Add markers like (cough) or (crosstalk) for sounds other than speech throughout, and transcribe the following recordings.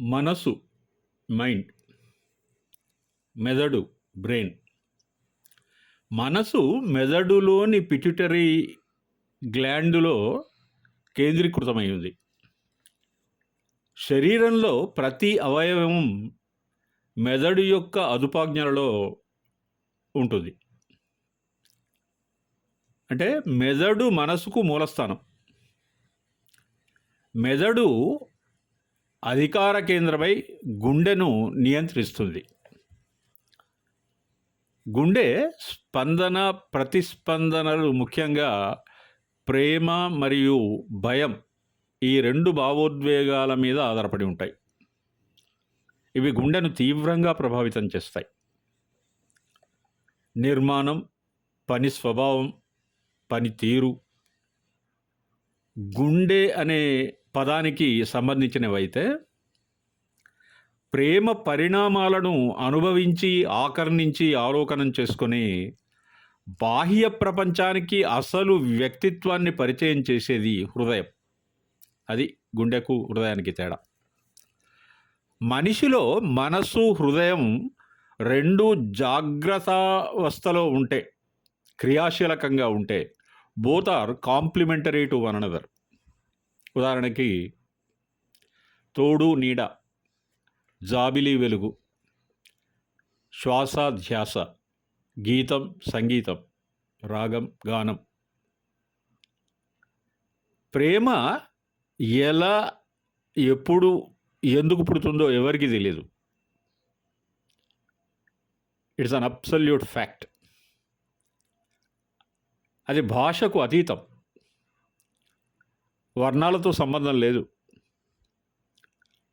మనసు మైండ్ మెదడు బ్రెయిన్. మనసు మెదడులోని పిట్యుటరీ గ్లాండులో కేంద్రీకృతమై ఉంది శరీరంలో ప్రతి అవయవం మెదడు యొక్క అదుపాజ్ఞలలో ఉంటుంది. అంటే మెదడు మనసుకు మూలస్థానం. మెదడు అధికార కేంద్రమై గుండెను నియంత్రిస్తుంది. గుండె స్పందన ప్రతిస్పందనలు ముఖ్యంగా ప్రేమ మరియు భయం ఈ రెండు భావోద్వేగాల మీద ఆధారపడి ఉంటాయి. ఇవి గుండెను తీవ్రంగా ప్రభావితం చేస్తాయి. నిర్మాణం పని స్వభావం పని తీరు గుండె అనే పదానికి సంబంధించినవైతే ప్రేమ పరిణామాలను అనుభవించి ఆకర్ణించి ఆలోకనం చేసుకొని బాహ్య ప్రపంచానికి అసలు వ్యక్తిత్వాన్ని పరిచయం చేసేది హృదయం. అది గుండెకు హృదయానికి తేడా. మనిషిలో మనసు హృదయం రెండు జాగ్రత్తావస్థలో ఉంటే క్రియాశీలకంగా ఉంటే both are complementary to one another ఉదాహరణకి తోడు నీడ జాబిలి వెలుగు శ్వాస ధ్యాస గీతం సంగీతం రాగం గానం. ప్రేమ ఎలా ఎప్పుడు ఎందుకు పుడుతుందో ఎవరికి తెలియదు ఇట్స్ అన్ అబ్సల్యూట్ ఫ్యాక్ట్ అది భాషకు అతీతం. వర్ణాలతో సంబంధం లేదు.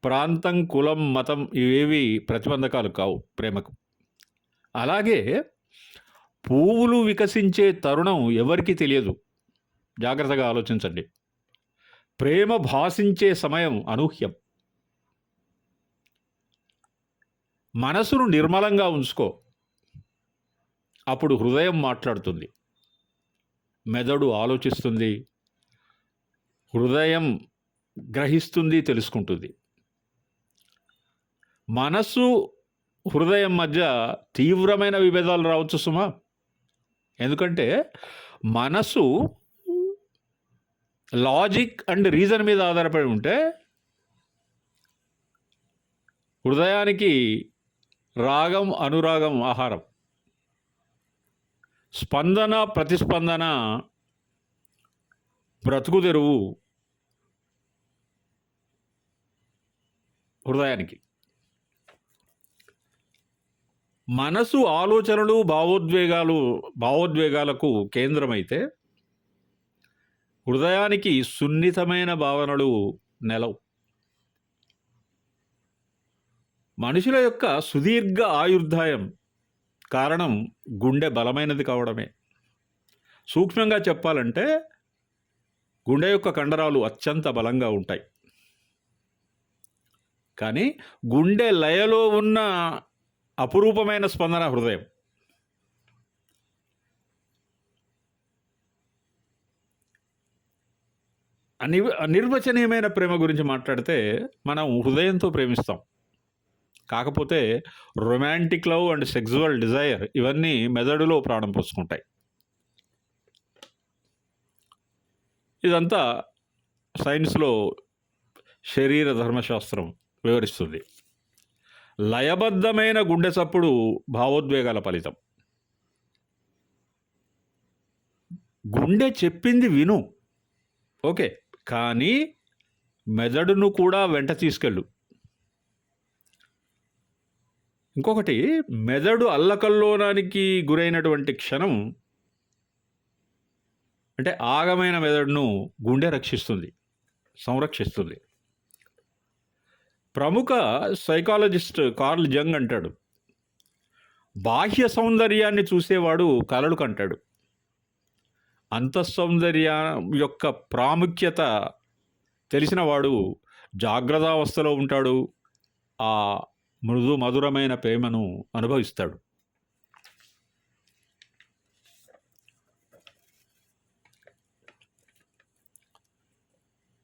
ప్రాంతం కులం మతం ఇవేవి ప్రతిబంధకాలు కావు ప్రేమకు. అలాగే పువ్వులు వికసించే తరుణం ఎవరికీ తెలియదు. జాగ్రత్తగా ఆలోచించండి. ప్రేమ భాషించే సమయం అనూహ్యం. మనసును నిర్మలంగా ఉంచుకో. అప్పుడు హృదయం మాట్లాడుతుంది. మెదడు ఆలోచిస్తుంది. హృదయం గ్రహిస్తుంది తెలుసుకుంటుంది. మనసు హృదయం మధ్య తీవ్రమైన విభేదాలు రావచ్చు సుమా. ఎందుకంటే మనసు లాజిక్ అండ్ రీజన్ మీద ఆధారపడి ఉంటే హృదయానికి రాగం అనురాగం ఆహారం. స్పందన ప్రతిస్పందన బ్రతుకు తెరువు హృదయానికి. మనసు ఆలోచనలు భావోద్వేగాలు భావోద్వేగాలకు కేంద్రమైతే హృదయానికి సున్నితమైన భావనలు నెలవు. మనుషుల యొక్క సుదీర్ఘ ఆయుర్దాయం కారణం గుండె బలమైనది కావడమే. సూక్ష్మంగా చెప్పాలంటే గుండె యొక్క కండరాలు అత్యంత బలంగా ఉంటాయి. కానీ గుండె లయలో ఉన్న అపురూపమైన స్పందన హృదయం. అని అనిర్వచనీయమైన ప్రేమ గురించి మాట్లాడితే మనం హృదయంతో ప్రేమిస్తాం. కాకపోతే romantic love and sexual desire ఇవన్నీ మెదడులో ప్రాణం పోసుకుంటాయి. ఇదంతా సైన్స్లో శరీర ధర్మశాస్త్రం వివరిస్తుంది. లయబద్ధమైన గుండె చప్పుడు భావోద్వేగాల ఫలితం. గుండె చెప్పింది విను. ఓకే. కానీ మెదడును కూడా వెంట తీసుకెళ్ళు. ఇంకొకటి మెదడు అల్లకల్లోనానికి గురైనటువంటి క్షణం అంటే ఆగమైన మెదడును గుండె రక్షిస్తుంది సంరక్షిస్తుంది. ప్రముఖ సైకాలజిస్ట్ కార్ల్ జంగ్ అంటాడు బాహ్య సౌందర్యాన్ని చూసేవాడు కలలు కంటాడు. అంతఃసౌందర్య యొక్క ప్రాముఖ్యత తెలిసినవాడు జాగ్రత్తావస్థలో ఉంటాడు ఆ మృదు మధురమైన ప్రేమను అనుభవిస్తాడు.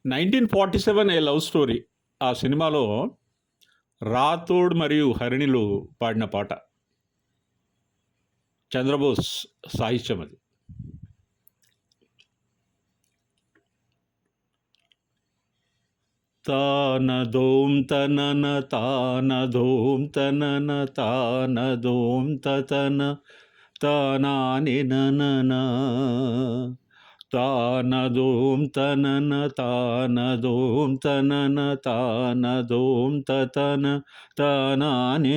Nineteen forty seven a love story. ఆ సినిమాలో రాథోడ్ మరియు హరిణిలు పాడిన పాట. చంద్రబోస్ సాహిత్యం అది. తానదోం తనన తానదోం తనన తానదోం తతన తానాని ననన తానదోం తనన తానదోం తనన తానదోం తతన తానాని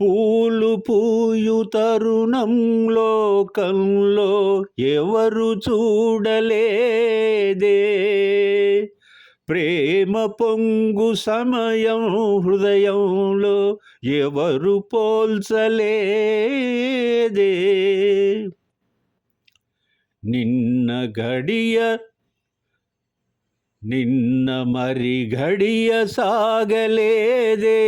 పూలు పూయు తరుణం లోకంలో ఎవరు చూడలేదే? ప్రేమ పొంగు సమయం హృదయంలో ఎవరు పోల్చలేదే? నిన్న గడియ నిన్న మరి గడియ సాగలేదే?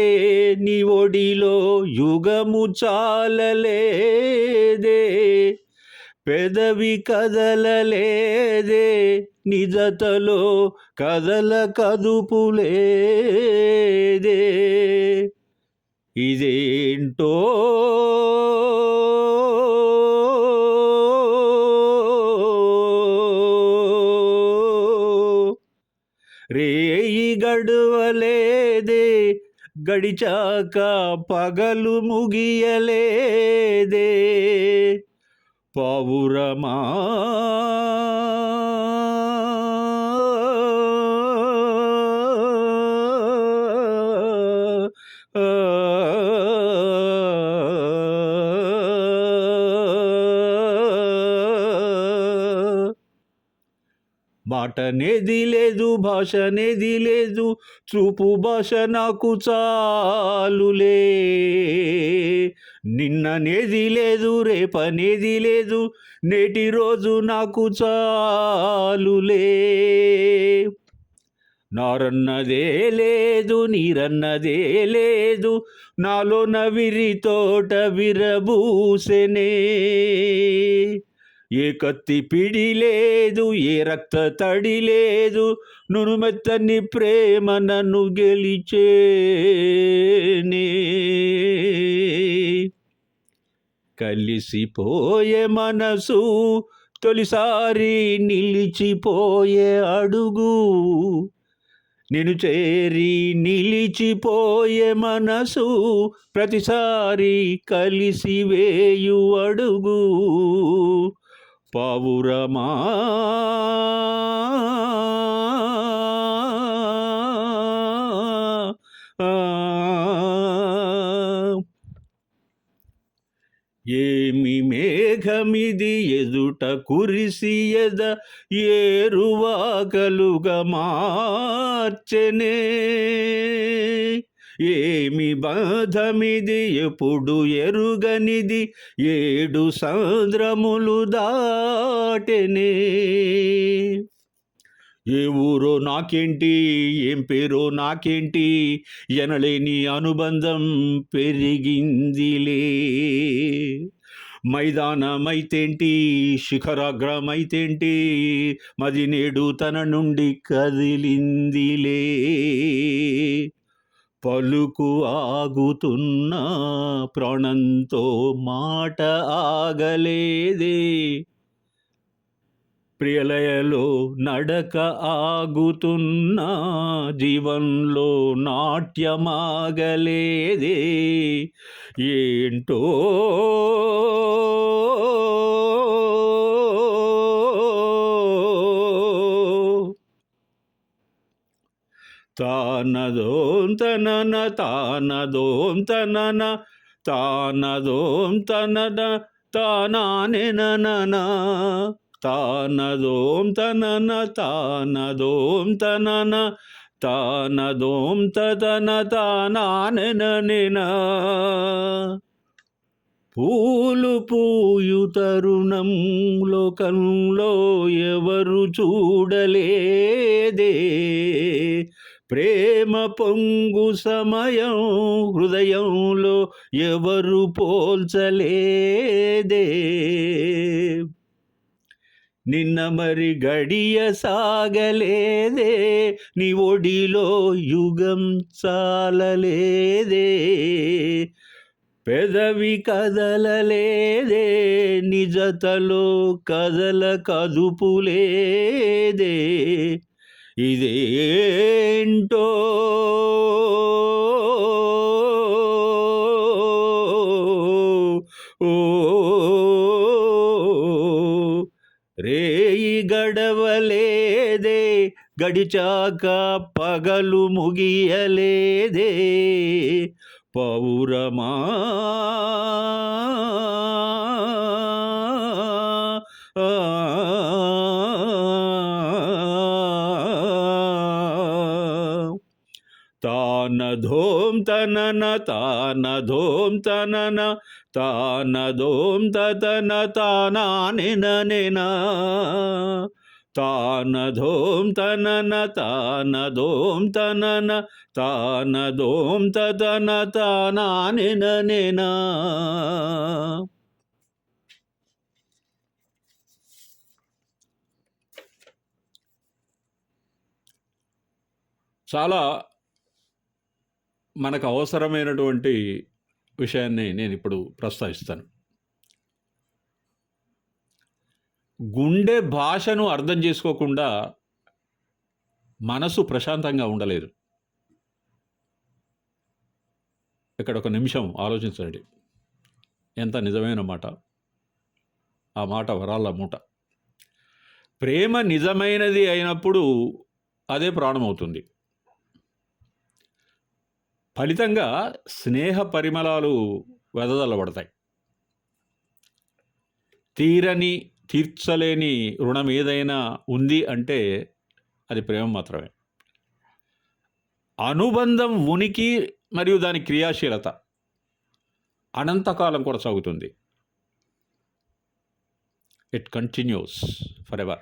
నీ ఒడిలో యుగము చాలలే. పెదవి కదలలేదే నిజతలో కదల కదుపులేదే ఇదేంటో రేయి గడవలేదే గడిచాక పగలు ముగియలేదే. పావురమా మాటనేది లేదు భాషనేది లేదు చూపు భాష నాకు చాలులే. నిన్ననేది లేదు రేపనేది లేదు నేటి రోజు నాకు చాలులే. నారన్నదే లేదు నీరన్నదే లేదు నాలో నవిరి తోట విరబూసెనే. ఏ కత్తి పిడి లేదు ఏ రక్త తడి లేదు నునుమెత్తని ప్రేమ నన్ను గెలిచేనే. కలిసిపోయే మనసు తొలిసారి నిలిచిపోయే అడుగు. నేను చేరి నిలిచిపోయే మనసు ప్రతిసారి కలిసి వేయు అడుగు. పావురమా? ఏమి మేఘమిది ఎదుట కురిసి ఎద ఏరువాకలుగా మార్చెనే. ఏమి బాధమిది ఎప్పుడు ఎరుగనిది? ఏడు సంద్రములు దాటెనే. ఏ ఊరో నాకేంటి ఏం పేరో నాకేంటి? ఎనలేని అనుబంధం పెరిగిందిలే. మైదానమైతేంటి శిఖరాగ్రమైతేంటి? మది నేడు తన నుండి కదిలిందిలే. పలుకు ఆగుతున్న ప్రాణంతో మాట ఆగలేదే. ప్రియలయలో నడక ఆగుతున్న జీవంలో నాట్యమాగలేదే. ఏంటో తానదోం తనన తానదోం తనన తానదోం తనన తానానెనన తానదోం తనన తానదోం తనన తదన పూలు పూయు తరుణం లోకంలో ఎవరు చూడలేదే? ప్రేమ పొంగు సమయం హృదయంలో ఎవరు పోల్చలేదే. నిన్న మరి గడియ సాగలేదే నీ ఒడిలో యుగం చాలలేదే. పెదవి కదలలేదే నిజతలో కదల కదుపులేదే. ఇదేంటో? రేయి గడవలేదే గడిచాక పగలు ముగియలేదే పౌరమా? ఆ ధోం తనన తాన ధోం తనన తాన ధోం తతన తానానిన తాన ధోం తనన తాన ధోం తనన తాన తానధోం తతన తానానెన చాలా మనకు అవసరమైనటువంటి విషయాన్ని నేను ఇప్పుడు ప్రస్తావిస్తాను. గుండె భాషను అర్థం చేసుకోకుండా మనసు ప్రశాంతంగా ఉండలేదు. ఇక్కడ ఒక నిమిషం ఆలోచించండి. ఎంత నిజమైన మాట. ఆ మాట వరాల మూట. ప్రేమ నిజమైనది అయినప్పుడు అదే ప్రాణమవుతుంది. ఫలితంగా స్నేహ పరిమళాలు వెదజల్లబడతాయి. తీరని తీర్చలేని రుణం ఏదైనా ఉంది అంటే అది ప్రేమ మాత్రమే. అనుబంధం ఉనికి మరియు దాని క్రియాశీలత అనంతకాలం కొనసాగుతుంది ఇట్ కంటిన్యూస్ ఫర్ ఎవర్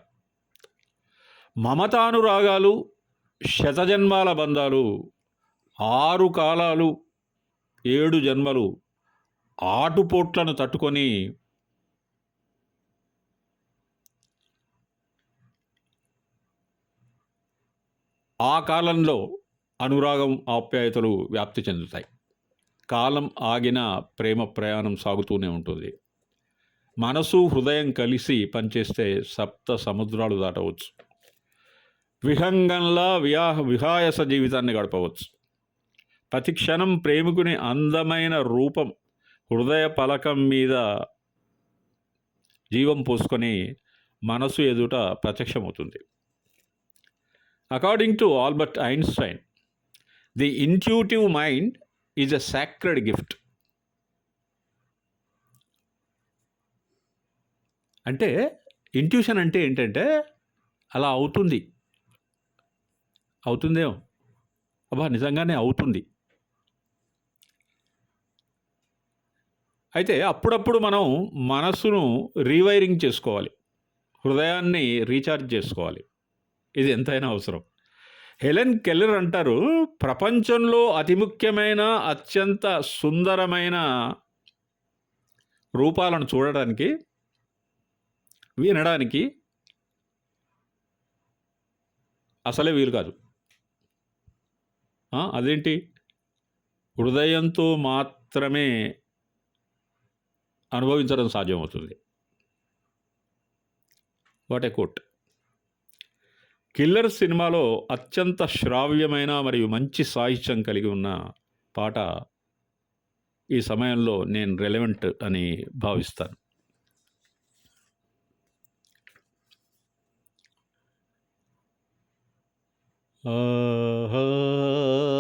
మమతానురాగాలు శతజన్మాల బంధాలు ఆరు కాలాలు ఏడు జన్మలు ఆటుపోట్లను తట్టుకొని ఆ కాలంలో అనురాగం ఆప్యాయతలు వ్యాప్తి చెందుతాయి. కాలం ఆగిన ప్రేమ ప్రయాణం సాగుతూనే ఉంటుంది. మనసు హృదయం కలిసి పనిచేస్తే సప్త సముద్రాలు దాటవచ్చు. విహంగంలా వివాహ విహాయస జీవితాన్ని గడపవచ్చు. ప్రతి క్షణం ప్రేమికుని అందమైన రూపం హృదయ పలకం మీద జీవం పోసుకొని మనసు ఎదుట ప్రత్యక్షమవుతుంది. According to Albert Einstein the intuitive mind is a sacred gift అంటే ఇంట్యూషన్ అంటే ఏంటంటే అలా అవుతుంది. అవుతుందేమో? అబ్బా నిజంగానే అవుతుంది. అయితే అప్పుడప్పుడు మనం మనస్సును రీవైరింగ్ చేసుకోవాలి. హృదయాన్ని రీఛార్జ్ చేసుకోవాలి. ఇది ఎంతైనా అవసరం. హెలెన్ కెల్లర్ అంటారు ప్రపంచంలో అతి ముఖ్యమైన అత్యంత సుందరమైన రూపాలను చూడడానికి వినడానికి అసలే వీలు కాదు. అదేంటి? హృదయంతో మాత్రమే అనుభవించడం సాధ్యమవుతుంది. What a coat. కిల్లర్ సినిమాలో అత్యంత శ్రావ్యమైన మరియు మంచి సాహిత్యం కలిగి ఉన్న పాట ఈ సమయంలో నేను రెలవెంట్ అని భావిస్తాను. ఆహా ఆహా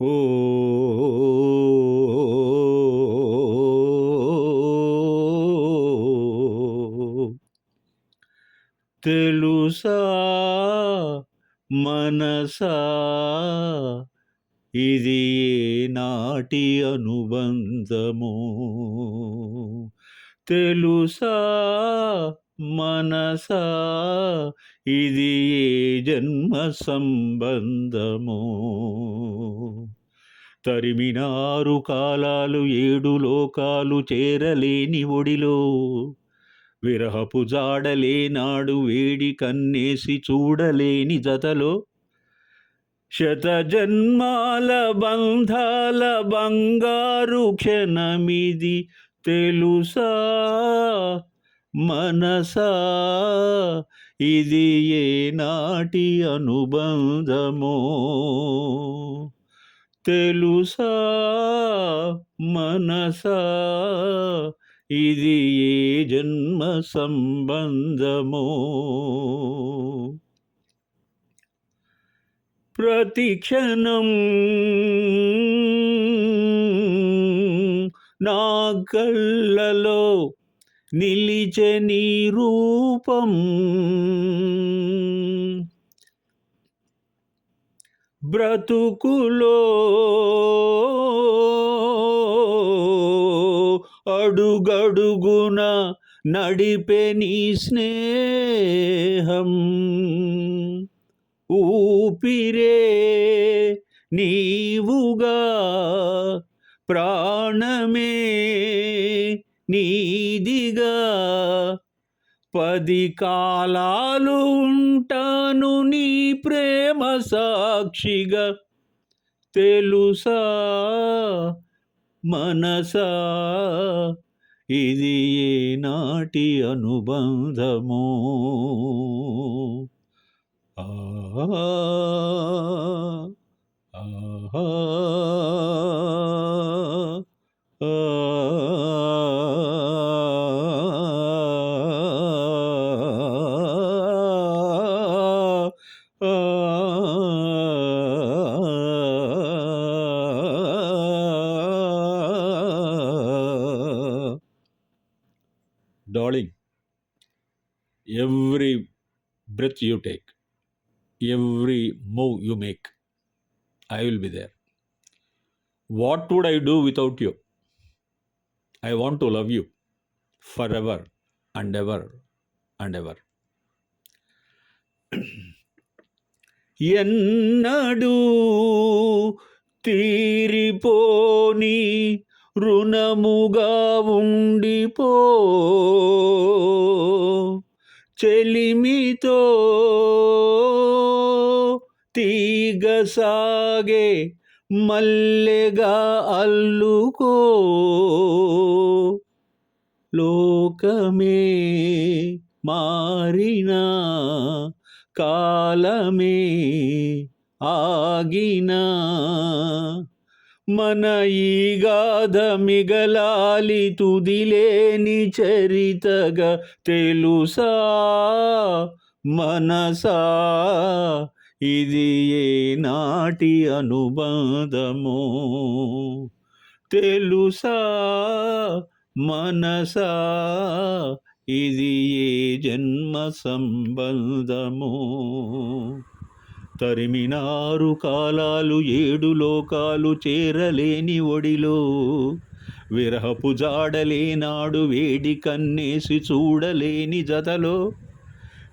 ఓ తెలుసా మనసా? ఇది నాటి అనుబంధము? తెలుసా మనసా? ఇది ఏ జన్మ సంబంధము? తరిమినారు కాలాలు ఏడు లోకాలు చేరలేని ఒడిలో. విరహపు జాడలేనాడు వేడి కన్నేసి చూడలేని జతలో. శతజన్మాల బంధాల బంగారు క్షణమిది తెలుసా? మనసా? ఇది ఏ నాటి అనుబంధమో? తెలుసా మనసా? ఇది ఏ జన్మ సంబంధమో? ప్రతిక్షణం నా కళ్ళలో నిలిచే నీ రూపం. బ్రతుకులో అడుగడుగున నడిపే నీ స్నేహం. ఊపిరే నీవుగా ప్రాణమే నీదిగా పది కాలాలు ఉంటాను నీ ప్రేమ సాక్షిగా. తెలుసా? మనసా? ఇది ఏ నాటి అనుబంధమో ఆహా ఆహా Uh, darling, every breath you take, every move you make, I will be there. What would I do without you? I want to love you forever and ever and ever. (clears throat) ఎన్నడూ తీరిపోని రుణముగా ఉండిపో. చెలిమితో తీగసాగే మల్లెగా అల్లుకో. లోకమే మారినా కాలమే ఆగినా. మన ఈ గాథ మిగలాలి తుదిలేని చరితగా తెలుసా? మనసా? ఇది ఏ నాటి అనుబంధమో? తెలుసా? మనసా? ఇది ఏ జన్మ సంబంధము? తరిమినారు కాలాలు ఏడు లోకాలు చేరలేని ఒడిలో విరహపు జాడలేనాడు వేడి కన్నేసి చూడలేని జతలో.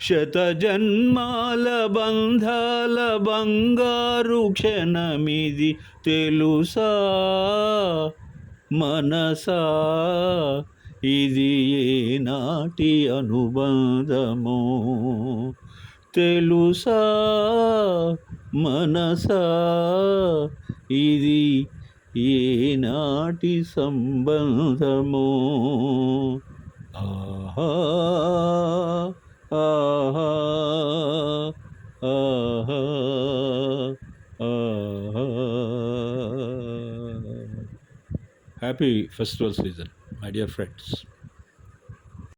శతజన్మాల బంధాల బంగారు క్షణమిది తెలుసా మనసా? ఇది ఏనాటి అనుబంధము అనుబంధమో తెలుసా? మనసా? ఇది ఏనాటి సంబంధమో? ఆహా ఆహా ఆహా ఆహా. Happy festival season my dear friends.